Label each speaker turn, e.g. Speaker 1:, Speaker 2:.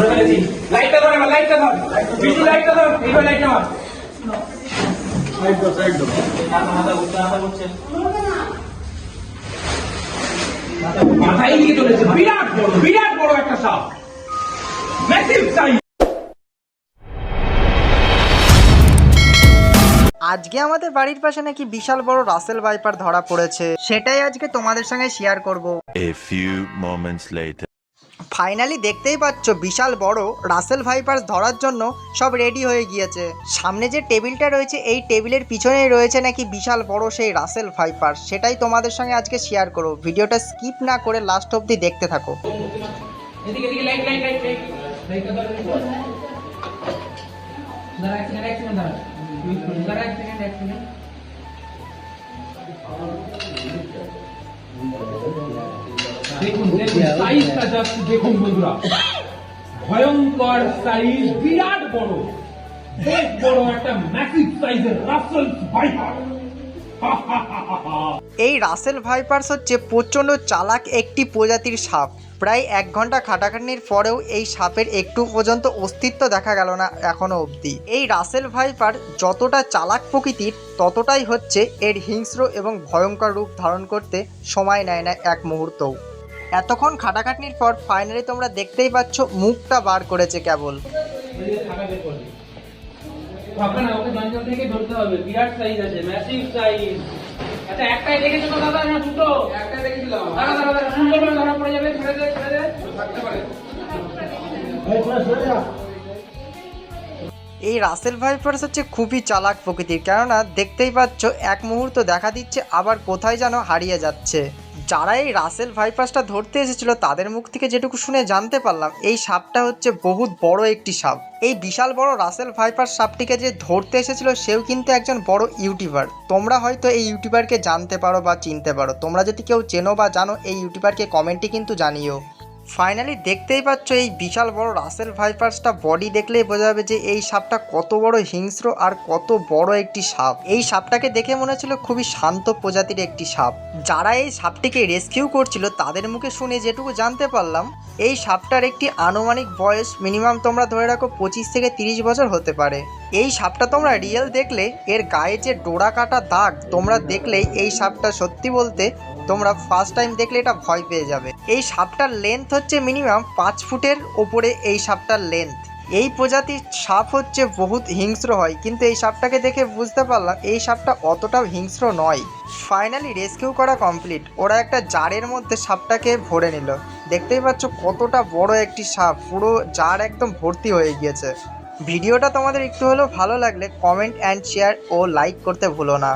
Speaker 1: ধরে ফেলেছি লাইটটা ধর এবার লাইটটা ধর। বিজি লাইটটা ধর এইবার লাইটটা মার মাথা মাথা ঘুরছে মাথা ঘুরছে মাথায় নিয়ে চলেছে। বিরাট বড় বিরাট বড় একটা সাপ। ম্যাসিভ সাইজ
Speaker 2: আজকে আমাদের বাড়ির পাশে নাকি বিশাল বড় রাসেল ভাইপার ধরা পড়েছে। সেটাই আজকে তোমাদের সঙ্গে শেয়ার করব. ফাইনালি দেখতেই পাচ্ছ বিশাল বড় রাসেল ভাইপার ধরার জন্য সব রেডি হয়ে গিয়েছে। সামনে যে টেবিলটা রয়েছে, এই টেবিলের পিছনেই রয়েছে নাকি বিশাল বড় সেই রাসেল ভাইপার সেটাই তোমাদের সঙ্গে আজকে শেয়ার করো ভিডিওটা স্কিপ না করে লাস্ট অবধি দেখতে থাকো।
Speaker 1: এদিকে দেখুন দেখুন সাইজটা জাস্ট দেখুন বন্ধুরা। ভয়ঙ্কর সাইজ বিরাট বড়। বেশ বড় একটা ম্যাসিভ সাইজের রাসেল ভাইপার
Speaker 2: এই রাসেল ভাইপার্স হচ্ছে প্রচণ্ড চালাক একটি প্রজাতির সাপ। প্রায় এক ঘণ্টা খাটাখাটনির পরেও এই সাপের একটু পর্যন্ত অস্তিত্ব দেখা গেল না এখনও অবধি। এই রাসেল ভাইপার যতটা চালাক প্রকৃতির ততটাই হচ্ছে এর হিংস্র এবং ভয়ঙ্কর রূপ ধারণ করতে সময় নেয় না এক মুহূর্তও। এতক্ষণ খাটাখাটনির পর ফাইনালি তোমরা দেখতেই পাচ্ছ মুখটা বার করেছে কেবল। এই রাসেল ভাইপার্স হচ্ছে খুবই চালাক প্রকৃতির কেননা দেখতেই পাচ্ছ এক মুহূর্ত দেখা দিচ্ছে আবার কোথায় যেন হারিয়ে যাচ্ছে। যারা এই রাসেল ভাইপাসটা ধরতে এসেছিল, তাদের মুখ থেকে যেটুকু শুনে জানতে পারলাম, এই সাপটা হচ্ছে বহুত বড় একটি সাপ। এই বিশাল বড় রাসেল ভাইপার সাপটিকে যে ধরতে এসেছিল, সেও কিন্তু একজন বড় ইউটিউবার। তোমরা হয়তো এই ইউটিউবারকে জানতে পারো বা চিনতে পারো। তোমরা যদি কেউ চেনো বা জানো, এই ইউটিউবারকে কমেন্টে কিন্তু জানিও। ফাইনালি দেখতেই পাচ্ছ এই বিশাল বড় রাসেল ভাইপার্সটা বডি দেখলেই বোঝা যাবে যে এই সাপটা কত বড় হিংস্র আর কত বড় একটি সাপ। এই সাপটাকে দেখে মনে হচ্ছিল খুবই শান্ত প্রজাতির একটি সাপ। যারা এই সাপটিকে রেস্কিউ করছিল, তাদের মুখে শুনে যেটুকু জানতে পারলাম, এই সাপটার একটি আনুমানিক বয়স মিনিমাম তোমরা ধরে রাখো পঁচিশ থেকে তিরিশ বছর হতে পারে। এই সাপটা তোমরা রিয়েল দেখলে, এর গায়ে যে ডোরা কাটা দাগ, তোমরা দেখলেই এই সাপটা সত্যি বলতে তোমরা ফার্স্ট টাইম দেখলে এটা ভয় পেয়ে যাবে। এই সাপটার লেন্থ হচ্ছে মিনিমাম পাঁচ ফুটের ওপরে এই সাপটার লেন্থ এই প্রজাতির সাপ হচ্ছে বহুত হিংস্র হয়, কিন্তু এই সাপটাকে দেখে বুঝতে পারলাম এই সাপটা অতটাও হিংস্র নয়। ফাইনালি রেস্কিউ করা কমপ্লিট ওরা একটা জারের মধ্যে সাপটাকে ভরে নিল। দেখতেই পাচ্ছ কতটা বড় একটি সাপ, পুরো জার একদম ভর্তি হয়ে গিয়েছে। ভিডিওটা তোমাদের একটু হলেও ভালো লাগলে কমেন্ট অ্যান্ড শেয়ার ও লাইক করতে ভুলো না।